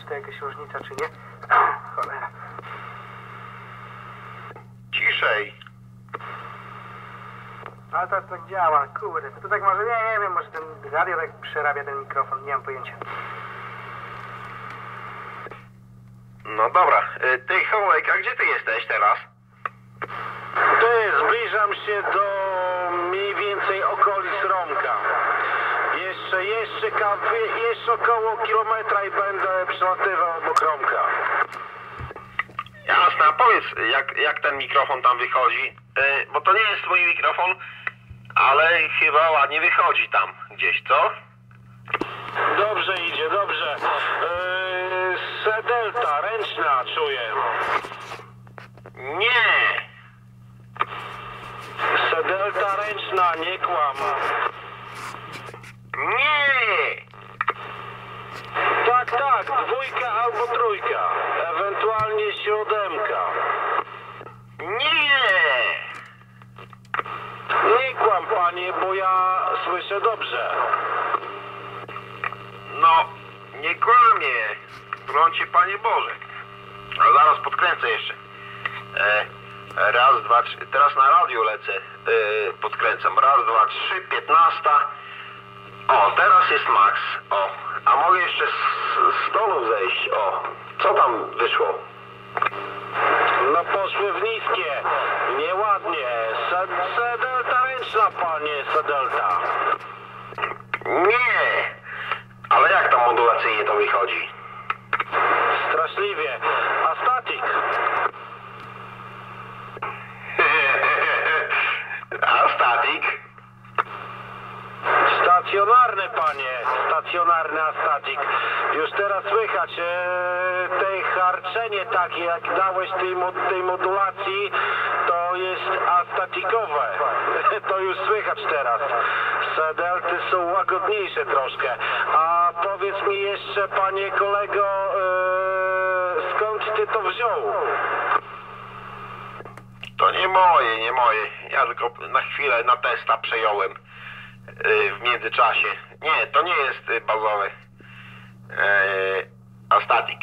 czy to jakaś różnica, czy nie. Cholera. Ciszej. Ale to tak działa, kurde. To, to tak może, nie, nie wiem, może ten radio tak przerabia ten mikrofon, nie mam pojęcia. No dobra. Y, Ty, Hołek, a gdzie ty jesteś teraz? Ty, zbliżam się do mniej więcej okolic Romka. Jeszcze, jeszcze, jeszcze około kilometra i będę przelatywał obok Romka. Jasne, a powiedz, jak, jak ten mikrofon tam wychodzi? Y, Bo to nie jest twój mikrofon, ale chyba ładnie wychodzi tam gdzieś, co? Dobrze idzie, dobrze. Yy, Sedelta, ręczna czuję. Nie! Sedelta ręczna, nie kłam. Nie! Tak, tak, dwójka albo trójka. Ewentualnie siódemka. Nie! Nie kłam, panie, bo ja słyszę dobrze. No, nie kłamie. Cię, Panie Boże. A zaraz podkręcę jeszcze. E, raz, dwa, trzy. Teraz na radio lecę. E, podkręcam. Raz, dwa, trzy, piętnasta. O, teraz jest max. O, a mogę jeszcze z, z tonu zejść. O, co tam wyszło? No poszły w niskie. Nieładnie. Se, sedelta ręczna, panie, sedelta. Nie! Ale jak tam modulacyjnie to wychodzi? Straszliwie. A statik? a statik? Stacjonarny, panie. Stacjonarny astatik. Już teraz słychać e, te harczenie takie, jak dałeś tej, tej modulacji, to jest astatikowe. To już słychać teraz. Sedelty są łagodniejsze troszkę. A powiedz mi jeszcze, panie kolego, e, skąd ty to wziął? To nie moje, nie moje. Ja tylko na chwilę na testa przejąłem w międzyczasie. Nie, to nie jest yy, bazowe. Yy, a statik.